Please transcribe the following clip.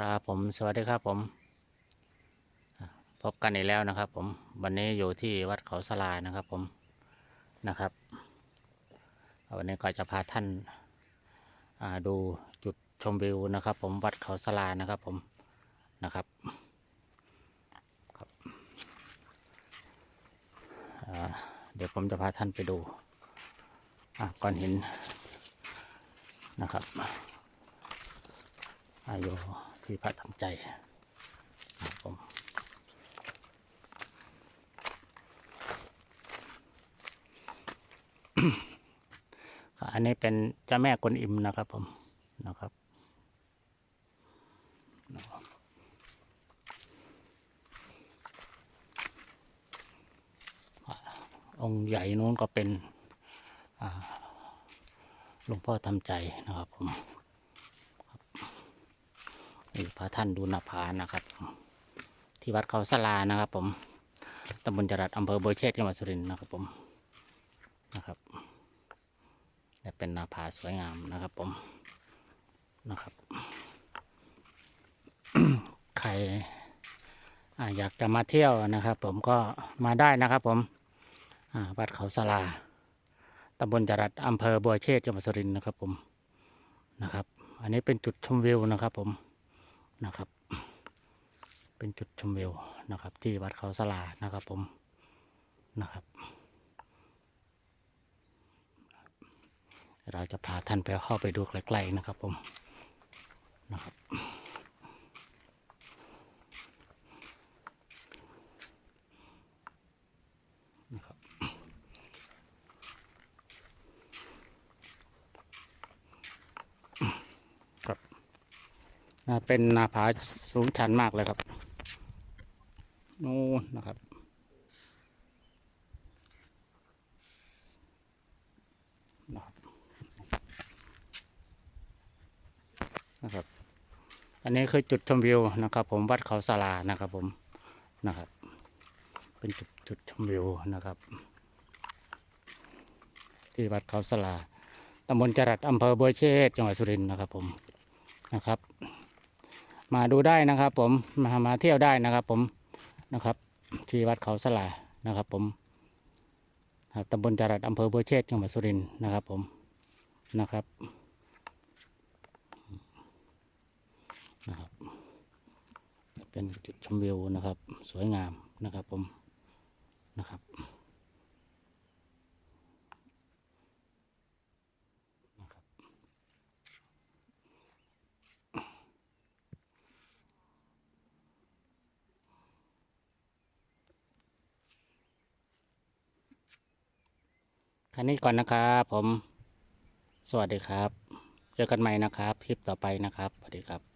ครับผมสวัสดีครับผม พบกันอีกแล้วนะครับ ผมวันนี้อยู่ที่วัดเขาสลายนะครับผมนะครับ วันนี้ก็จะพาท่านาดูจุดชมวิวนะครับ ผมวัดเขาสลายนะครับผมนะครับครับเดี๋ยวผมจะพาท่านไปดูอะก้อนหินนะครับอายุ ที่พระทำใจครับผมอันนี้เป็นเจ้าแม่กวนอิมนะครับผมนะครับองค์ใหญ่นู้นก็เป็นหลวงพ่อทำใจนะครับผมี่พระท่านดูนาผานะครับ ที่วัดเขาสลานะครับ ผมตำบลจรัสอำเภอโบวเชษจังหวัดสุรินทร์นะครับ ผมนะครับและเป็นนาผาสวยงามนะครับ ผมนะครับใครออยากจะมาเที่ยวนะครับ ผมก็มาได้นะครับ ผมวัดเขาสลาตำบลจรัสอำเภอบัวเชษจังหวัดสุรินทร์นะครับ ผมนะครับ อันนี้เป็นจุดชมวิวนะครับ ผม นะครับ เป็นจุดชมวิวนะครับ ที่วัดเขาสลานะครับผมนะครับ เราจะพาท่านไปเข้าไปดูใกล้ๆนะครับผมนะครับนะครับ ครับ นะ เป็นหนาผาสูงชันมากเลยครับนู่นนะครับนะครับ นะครับ อันนี้คือจุดชมวิวนะครับผมวัดเขาสลานะครับผมนะครับ เป็นจุดจุดชมวิวนะครับ ที่วัดเขาสลาตำบลจรัสอำเภอบัวเชษจังหวัดสุรินทร์นะครับผมนะครับ มาดูได้นะครับ ผมมามาเที่ยวได้นะครับ ผมนะครับที่วัดเขาสลานะครับ ผมตำบลจรัดอำเภอบัวเชษจังหวัดสุรินทร์นะครับ ผมนะครับนะครับ เป็นจุดชมวิวนะครับ สวยงามนะครับผมนะครับนะครับ คันนี้ก่อนนะครับผม สวัสดีครับ เจอกันใหม่นะครับ คลิปต่อไปนะครับ สวัสดีครับ